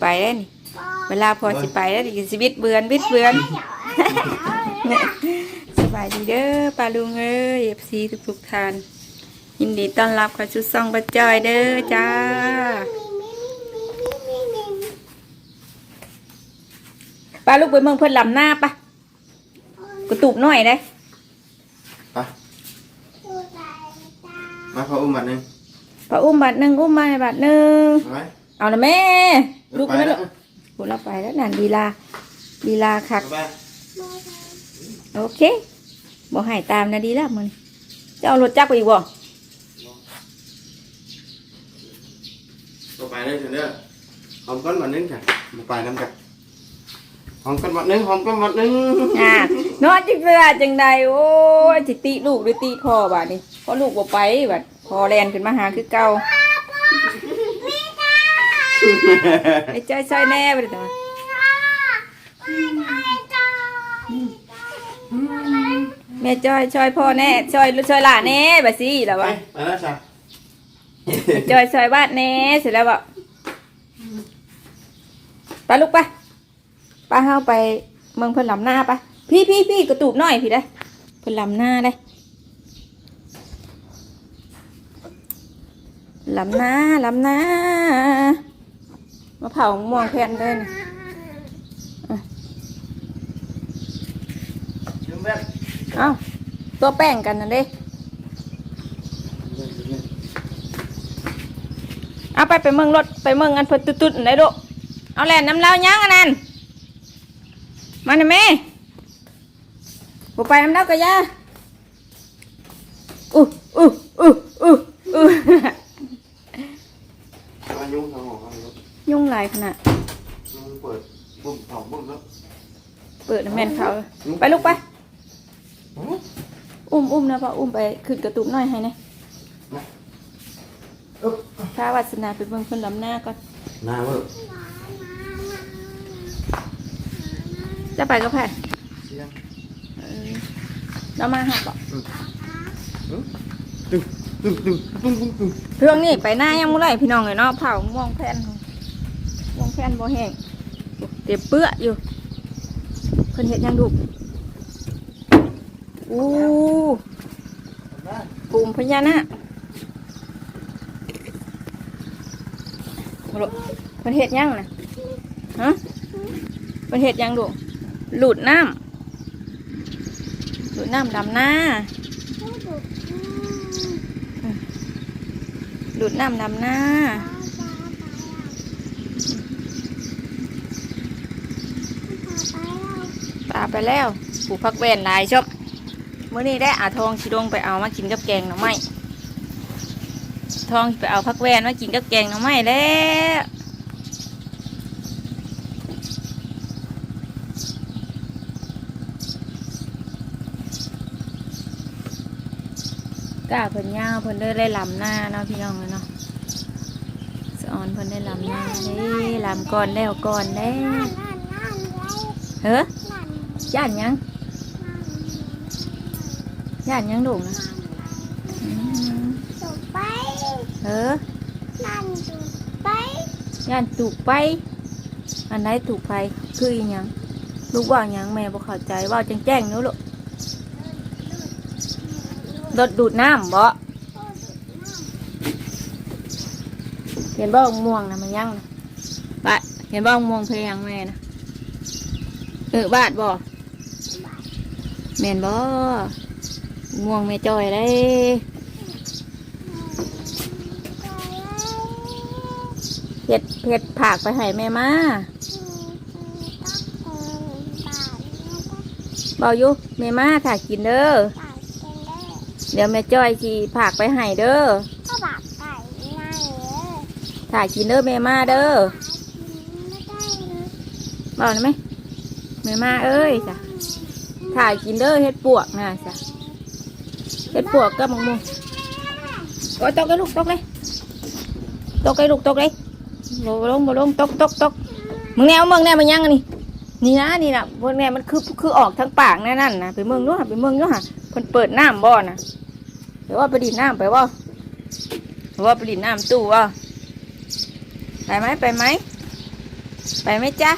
ไปได้นี่เวลาพอสิไปแล้วดิชีวิตเบือนบิดเบือนสบายดีเด้อปลาลุงเอ้ยเอฟซีทุกทุกๆท่าน ยินดีต้อนรับเข้าสู่ซองประจอยเด้อจ้าปลาลูกไปเมืองเพื่อนลำหน้าปะกระตุกหน่อยได้ไปมาพออุ้มบัตรหนึ่งปลาอุ้มบาทหนึ่งอุ้มมาบาทหนึ่งเอาไหมเอาละแม่ ลูกไปไม่แล้ลูวกกูเราไปแล้วนั่นลีลาลีลาคักไปโอเคบอกให้ตามนะดีแล้วมึงจะเอารถจักรไปอีกบ่ก็ไปเลยเถอะเด้อหอมก้อนบัตรหนึ่งค่ะมาไปน้ำกันหอมก้อนบัตรหนึ่งหอมก้อนบัตรหนึ่งอ่านอนจิเสือจังใดโอ้ยจิติลูกหรือตีพ่อบาดนี้เพราะลูกบ่ไปบัดพอแลนขึ้นมาหาคือเก่า ไอ้ใจใส่แน่ไปเลยแต่ว่าแม่จอยช่วยพ่อแน่ช่วยช่วยหลานแน่บัดสิแล้วไปวะไปแล้วจ้ะจอยช่วยบ้านแน่เสร็จแล้วบ่ไปลูกไปไปเฮาไปเมืองเพิ่นลำหน้าไปพี่พี่พี่กระตูบหน่อยพี่ได้อเพิ่นลำหน้าได้ลำหน้าลำหน้า มาเผามะม่วงแผ่นเลยนะยืมแบบเอ้าตัวแป้งกันนั่นเด้เอาไปไปเมืองรถไปเมืองอันเพิ่นตุ๊ดๆได้ลูกเอาแหลนน้ำเล้ายังอันนั้นมาหน่อยแม่บ่ไปน้ำเล้ากะยาอู้อู้อู้อู้อู้มา ยุ่งทางหอครับยุ่งหลายขนาดยุ่งเปิดบุ้มหอมบุ้มแล้วเปิดน้ำแม่นเขาไปลูกไป อุ้มอุ้มนะพ่ออุ้มไปขึ้นกระตุกหน่อยให้นะอึ๊บพระวัสนาไปเบิ่งเพิ่นลำหน้าก่อนน้าเว้ยจะไปก็แพ้เสียงเออเรามาหาบอกตึ้งตึ้งตึ้งตึ้งตึ้งตึ้งเรื่องนี้ไปหน้ายังไม่ไรพี่น้องเลยเนาะเผาม่วงแผ่นม่วง แผ่นบ่แห้งเต็มเปื้ออยู่เพิ่นเห็ดยังดุอู้ปูมพญานาคเพิ่นเห็ดยังนะฮะเพิ่นเห็ดยังดุหลุดน้ำหลุดน้ำดำหน้าดูดน้ำดำหน้า ตา ไปแล้วผูกพักแวนหลายชอบมื้อนี้ได้อาทองชิดงไปเอามากินกับแกงหน่อไม้ทองไปเอาพักแวนมากินกับแกงหน่อไม้แล้วก้าเพิ่นย่าเพิ่นได้ได้ลำหน้าเนาะพี่น้องเนาะสอนเพิ่นได้ลำหน้าเด้ลำก่อนแล้วก่อนแล้วเฮ้อ ย่านหยังย่านหยังดุนะอืมเออย่านถูกไป อันไหนถูกไปคืออีหยังลูกว่าหยังแม่บ่เข้าใจเว่าแจ้งๆเนู้ลูกรถดูดน้ำบ่เห็นบ่ม่วงนะมันยังนะบะเห็นบ่ม่วงเพลียงแม่นะเออบาดบ่ แม่นบ่ม่วงแม่จอยได้เผ็ดเผ็ดผากไปให้แม่มาเบาอยู่แม่มาถ้ากินเด้อเดี๋ยวแม่จ้อยสิผากไปให้เด้อถ้ากินเด้อแม่มาเด้อเบาหน่อยไหมแม่มาเอ้ยจ้ะ ถ้ากินเด้อเฮ็ดปวกนะจ้ะเฮ็ดปวกกับมะม่วงโอ้ตกเลยลูกตกเลยตกเลยลูกตกเลยบ่ลงบ่ลงตกตกตกมึงแนวมึงแนวมันยังนี่นี่นะนี่นะพวกแนวมันคือคือออกทางปากแน่นั่นนะไปเมืองนู้นหะไปเมืองนู้นหะเพิ่นเปิดน้ำบ่อนะหรือว่าไปดินน้ำไปว่าว่าไปดินน้ำตู้ว่าไปไหมไปไหมไปไหมจ๊ะ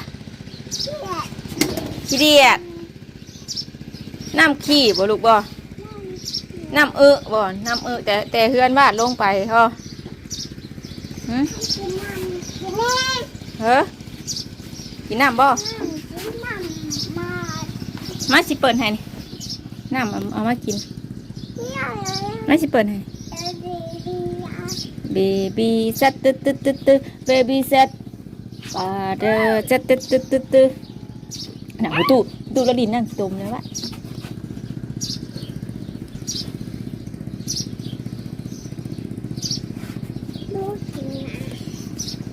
ขี้เดียด น้ำขี้บ่ลูกบ่น้ำเออบ่น้ำเออแต่แต่เฮือนวาดลงไปฮะหืมเฮ้อกินน้ำบ่มาสิเปิดให้นี่น้ำเอาเอามากินมาสิเปิดให้เบบี้เซตตึ๊ดตึ๊ดตึ๊ดตึ๊ดเบบี้เซตปาเดอเซตตึ๊ดตึ๊ดตึ๊ดตึ๊ดหนังตู้ตู้ละดินนั่งตมเลยวะ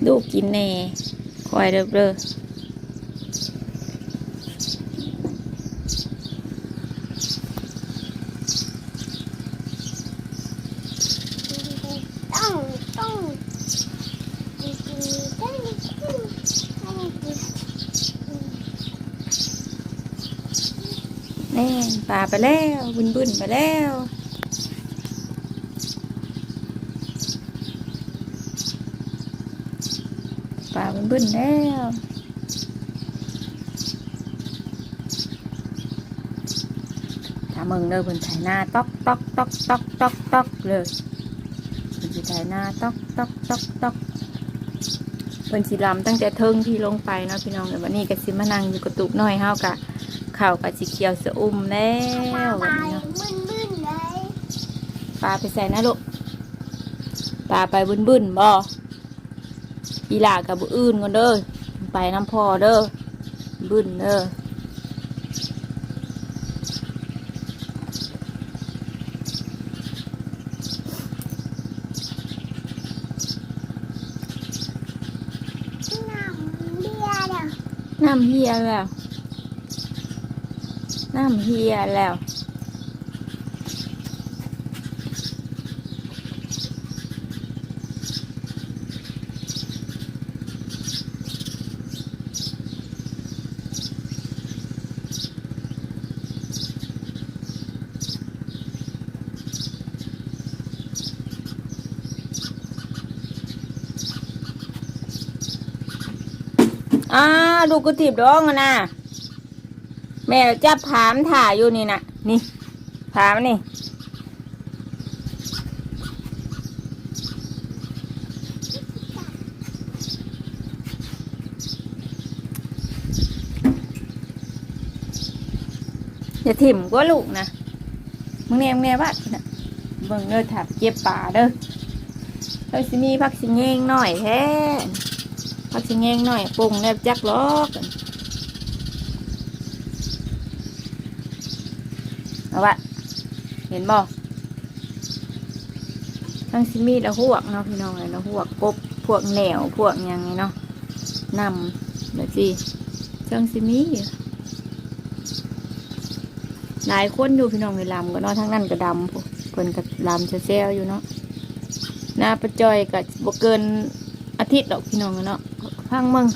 ดูกกินแน่คอยเด้อเด้อแน่ป่าไปแล้วบุญบุญไปแล้ว บุญบุญแล้วถ้ามึงเด้อเพิ่นไถนาต๊อกต๊อกต๊อกต๊อกตอกตอกเลยเพิ่นสิไถนาต๊อกต๊อกตอกตอกเพิ่นสิลำตั้งแต่เทิงที่ลงไปเนาะพี่น้องเดี๋ยววันนี้ก็สิมานั่งอยู่กระตุกน้อยเฮากะข้าวกับสีเขียวสะอุ่มแล้ววันนี้เนาะมึนมึนเลยปลาไปใส่นะลูกปลาไปบึนบึนๆบ่ อีหลากับบุอื่นกันเด้อไปน้ำพอเด้อบึนเด้อน้ำเบียร์เดี๋ยวน้ำเฮียแล้ว น้ำเฮียแล้ว อ่าดูกระติบดองอะนะแม่จับผามถ่ายอยู่นี่นะนี่ผามนี่อย่าถิ่มก็ลูกนะมึงแน่มึงแน่บ้าเบิ่งเด้อถับเก็บป่าเด้อเฮ้ยสิมีพักสิเงงหน่อยแท้ พักสิแงงหน่อยปรุงแล้วจักล้อกันเอาวะเห็นบ่ทั้งซิมีละหวกเนาะพี่น้องเลยละหวกกบพวกแหนวพวกยังไงเนาะนำเดี๋ยวสิจังซิมีหลายคนอยู่พี่น้องในลำก็เนาะทั้งนั้นก็ดำพวกเพิ่นก็ลำเซลอยู่เนาะหน้าประจอยก็บ่เกินอาทิตย์ดอกพี่น้องเนาะ พังมึง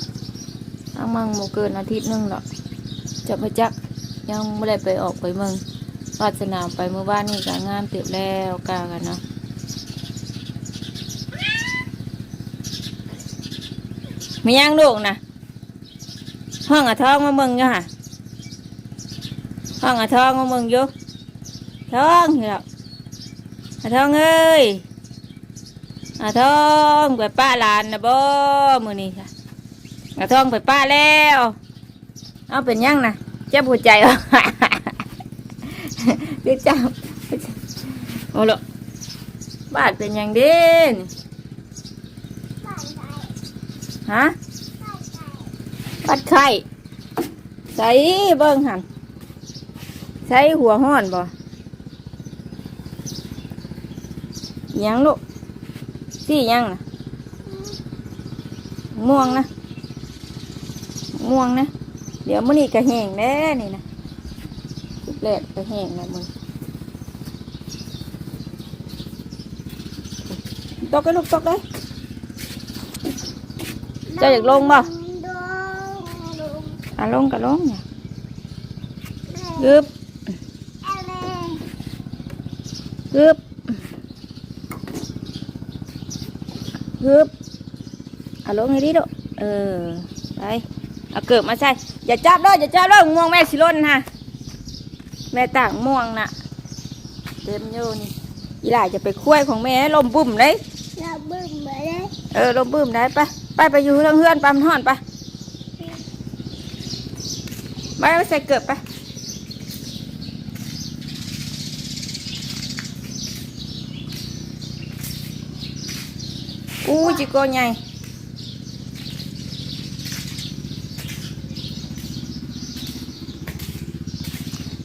พังมึงโมเกินอาทิตย์หนึงหรอกจะไปจักยังไม่ได้ไปออกไปเมืองวาสนาไปเมื่อวานนี่ก็งานเติบแล้วกากันเนาะมียังลูกนะห้องอะท้องมาเมืองอยู่ฮะห้องอะท้องมาเมืองอยู่ท้องเหรออะท้องเอ้ยอะท้องไปป้าหลานนะบ่มือนี้ค่ะ กระท่องไปป้าแล้ว เอาเป็นยังนะเจ็บหัวใจเหรอเดี๋ยวจ้าโอ้โหบาดเป็นยังเด่นฮะบาดไข่ใส่เบิ้งหันใส่หัวห้อนบ่ยังลูกสี่ยังนะม่วงนะ ม่วงนะ เดี๋ยวมื้อนี้ก็แห้งแน่นี่นะทุกแรกก็แห้งแล้วมึงตกกันลูกตกเลยเจ้าอยากลงบ่ลงลงอะลงก็ลงเนี่ยกึบกึบกึบอะลงให้ดิลูเออไป เอาเกิบมาใส่อย่าจับเลยอย่าจับเลยม่วงแม่สิล้นฮะแม่ตากม่วงน่ะ เต็มอยู่นี่อีหล่าจะไปคุ้ยของแม่ลมบุ่มเลยเราบึ้มมาเลยเออลมบุ่มได้ไปไปไปอยู่เรื่องเฮือนปั๊มนห่อนไปไปเอาใส่เกิบไปอู้จิโกใหญ่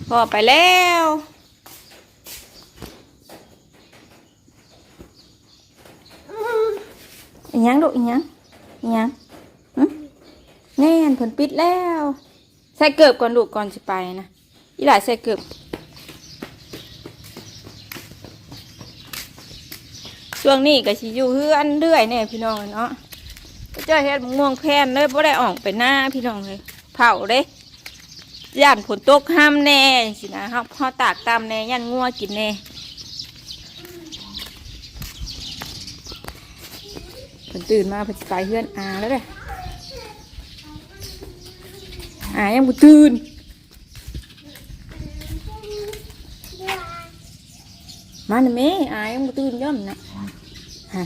พอไปแล้วอีหยังลูกอีหยังอีหยังหึแน่นผลปิดแล้ว ใส่เกือบก่อนลูกก่อนสิไปนะอีหลายใส่เกือบช่วงนี้ก็สิอยู่เฮือนเรื่อยเนี่ยพี่น้องเนาะก็เจอเฮ็ดมะม่วงแพนเลยบ่ได้ออกไปหน้าพี่น้องเลยเผาเด้ ย่านฝนตกห้ามแน่สินะครับพอตากตามแน่ย่านงัวกินแน่เพิ่นตื่นมาเพิ่นสิไปเฮือนอาแล้วเด้อายังบ่ตื่นมาหน่แม่อายังบ่ตื่นย่อมนะฮะ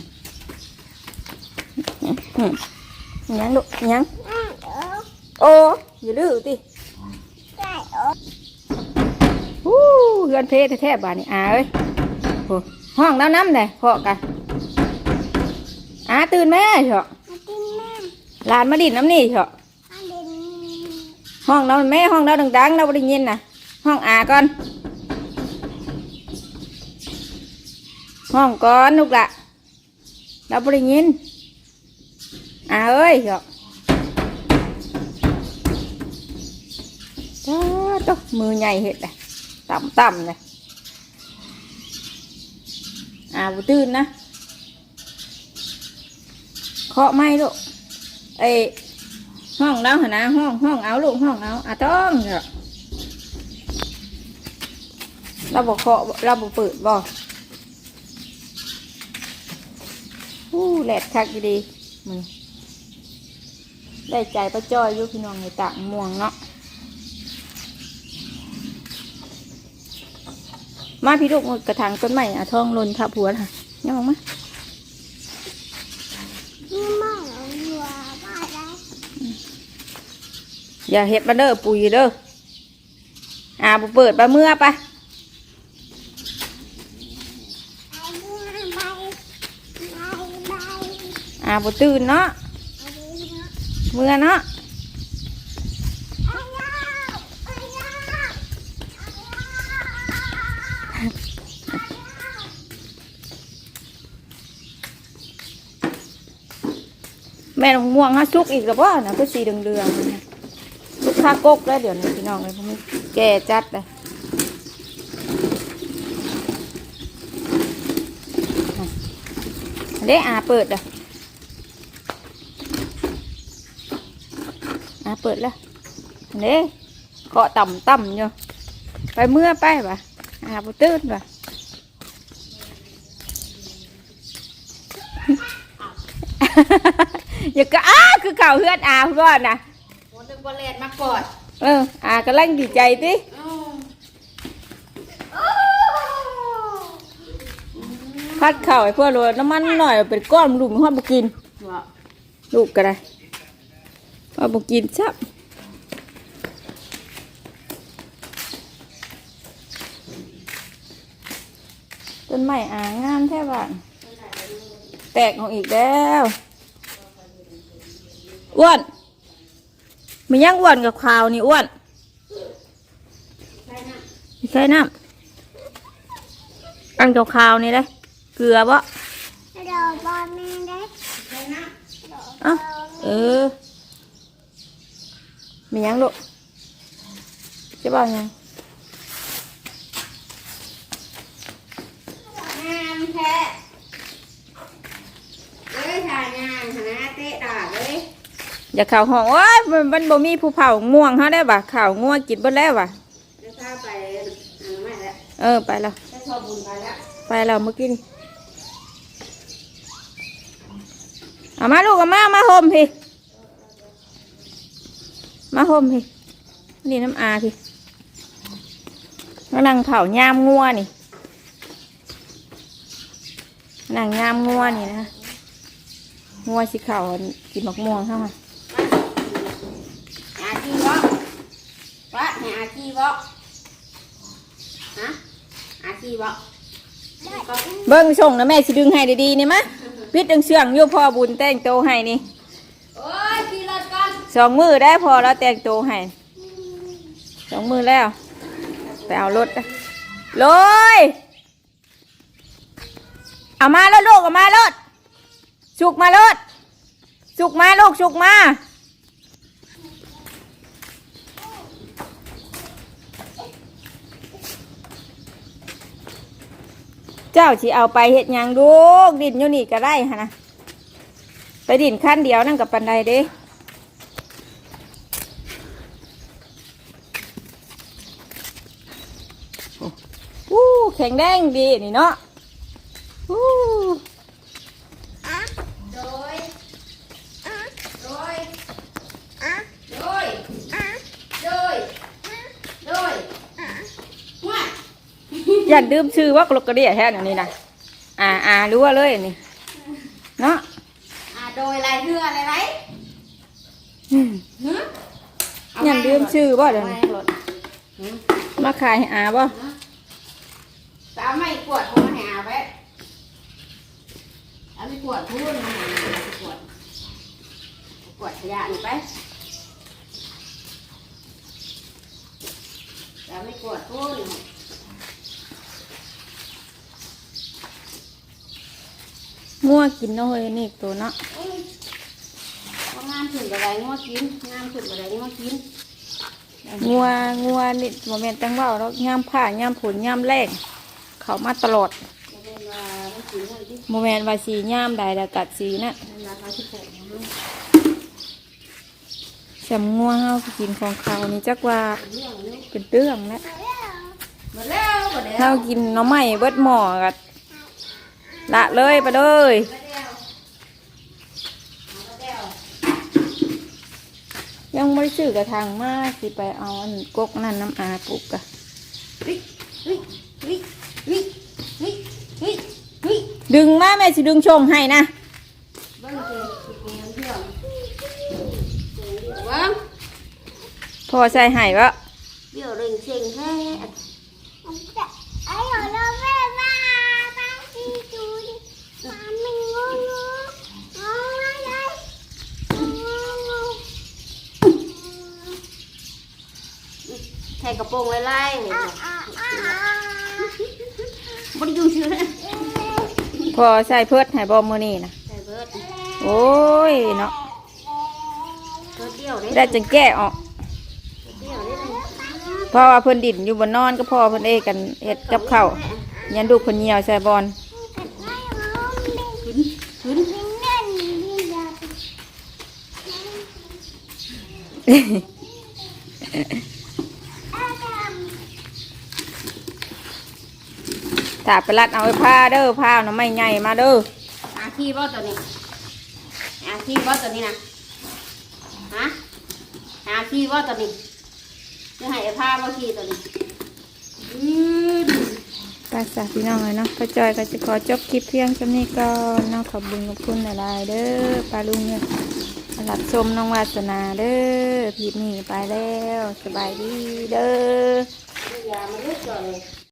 ยังลูกยังโอ้อย่าลืมติ ได้เออ ฮู้ เฮือนเพแท้ๆบาดนี้อาเอ้ยโอ้ห้องน้ำน้ำเลยพอกันอาตื่นแม่เถอะมากินแม่หลานมาดินน้ำนี่เถอะมาเล่นห้องเราแม่ห้องเราดังๆเราไม่ได้ยินนะห้องอาก่อน ห้องก่อนลูกละเราไม่ได้ยินอาเอ้ยเถอะจ้าตัวมือใหญ่เห็ดเลย ต่ำๆเลยอาบุตื่นนะเคาะไม่ลูกเอ้ยห้องเราหนนะห้องห้องเอาลูกห้องเอาอะต้องเถอะเราบอกเคาะเราบอกเปิดบอกอู้แหลดคักอยู่ดีมันได้ใจป้าจ้อยอยู่พี่น้องในตากม่วงเนาะ มาพี่ลูกกระถางต้นใหม่อะทองหลนทับหัวค่ะยังมองมานี่มองหัวมาได้อย่าเห็ดมาเด้อปุ๋ยเด้ออ่าบ่เปิดปลาเมื่อไปไอ้เมื่อใบใบใบอ่าบ่ตื่นเนาะไอ้เนาะเมื่อเนาะ ไอ้ยาไอ้ยา แม่นงม่วงฮะชุกอีกกับว่านะคือสีเหลืองๆนะลูกค้ากกแล้วเดี๋ยวนี้พี่น้องเลยพราะมันแก่จัดเลยเด้อาเปิดอะอาเปิดแล้วเด้เกาะต่ำต่ำอยู่ไปเมื่อไปปะอาบตื้นปะ อย่าก็อ้าคือเก่าเพื่อนอาเพื่อนนะวันนึงบอลเลนมากอดเอออากำลังดีใจติพัดเข่าให้เพื่อนโรยน้ำมันหน่อยเป็นก้อนลูกมันฮอดบุกิน ว่าลูกก็ได้ว่าบุกินซับต้นไม้อ่างามแท้บ้านแตกของอีกแล้ว อ้วนมันยังอ้วนกับข่าวนี่อ้วนใช่น้ำอันกับข่าวนี่เลยเกลือบ่เราบอลแม่ได้เอ้าเออมียังลูกจะบอกยังงามแท้เอ้ยถ่ายงานคณะเตะตาเลย อย่าข่าวห้องโอ้ยมันมันบ่มีผู้เผาง่วงเขาได้บ่ะข่าวง่วงกินเบิดแล้วบ่ะจะพาไปอันไม่แล้วเออไปแล้วไปชอบบุญไปแล้วไปแล้วเมื่อกี้นี่เอามาลูกเอามามาโฮมพี่ มาห่มพี่นี่น้ำอาพี่กำลังเผายามงัวนี่กำลังยามงัวนี่นะงัวสิเข่ากินมะม่วงเข้ามาอาชีวะวะเนี่ย อาชีวะฮะอาชีวะก็เบิ้งส่งนะแม่สิดึงให้ดีๆนี่มะพิดดึงเสื่องอยู่พ่อบุญแต่งโตวให้นี่โอ้ยขี่รถก่อนสองมือได้พอแล้วแต่งโตวให้สองมือแล้วไปเอารถนะลอยเอามาแล้วลูกเอามารถสุกมารถสุกมาลูกสุกมา เจ้าสิเอาไปเห็ดหยังดูกดินอยู่นี่ก็ได้ฮะนะไปดินขั้นเดียวนั่งกับปันไดเด้อู้แข็งแรงดีนี่เนาะอู้ โดยโดยโดยโดยโดยว่า อ ย่าดื่มชื่อว่ากรกกระเดียแท้อันนี้นะอ่าอ่ารู้ว่าเลยอันนี้เนาะอ่าโดยลายเรืออะไรไรอืมฮึอย่าดื่มชื่อว่าเดี๋ยวเอานี้ไม้รถมาขายให้อาบ่จะเอาไม่กวดมาหาไปเอาไม่กวดพูดมาหาไปกวดกวดขยะนี่ไปจะไม่กวดพูด งัวกินเนาะเฮ้ยนี่ตัวเนาะว่างามขึ้นอะไรง้อกินงามขึ้นอะไรง้อกินงัวงัวนี่โมเมนต์ตั้งเว่าแล้วย่ามผ้าย่ามผลย่ามแรงเขามาตลอดจะเป็นว่าไม่กินอะไรที่โมเมนต์ว่าสีย่ามใดแล้วกัดสีน่ะเป็นราคาที่หกนะแซมงัวเฮากินของเขานี่จักว่าเรื่องนี้เป็นเรื่องแล้วหมดแล้วหมดแล้วเฮากินหน้อไม้เบิดหม้อกัด ละเลยไปเลยหมดแล้วหมดแล้วยังไม่ได้ซื้อกระถางมาสิไปเอาอันกกนั่นน้ำอาปลูกกะเฮ้ยเฮ้ยเฮ้ยเฮ้ยเฮ้ยเฮ้ยเฮ้ยดึงมาแม่สิดึงชงให้นะเบิ้งเจเกมเที่ยวว้างพอใส่ให้วะเดี๋ยวเร่งเซ็งแท้ ไอ้หัวเราแม่บ้าบ้าดีดูดิมาไม่งงงงอะไรงง ใส่ กระโปรงไล่ๆอ่าอ่าอ่าบริยูชื่อนะพอใส่เพิดให้บอมือนี่นะใส่เบิร์ดโอ้ยเนาะตัวเดียวเด้ได้จังแก้ออกตัวเดียวเด้เลยเพราะว่าเพิ่นดินอยู่บนนอนก็พ่อเพิ่นเอกันเฮ็ดกับข้าวยันดูกเพิ่นเหี่ยวใส่บอลขึ้น ขึ้นถ้าไปรัดเอาไว้ผ้าเด้อผ้าเนาะไม่ใหญ่มาเด้ออาชีพว่าตัวนี้อาชีพว่าตัวนี้นะฮะอาชีพว่าตัวนี้จะให้ผ้าว่าชีตัวนี้อืมไปสาพี่น้องเลยเนาะก็จอยก็จะขอจบคลิปเพียงเท่านี้ก่อนเนาะขอบคุญขอบคุณหลายๆเด้อปลาลุงเนี่ยหลับชมน้องวาสนาเด้อพีนี้ไปแล้ว สบายดีเด้อ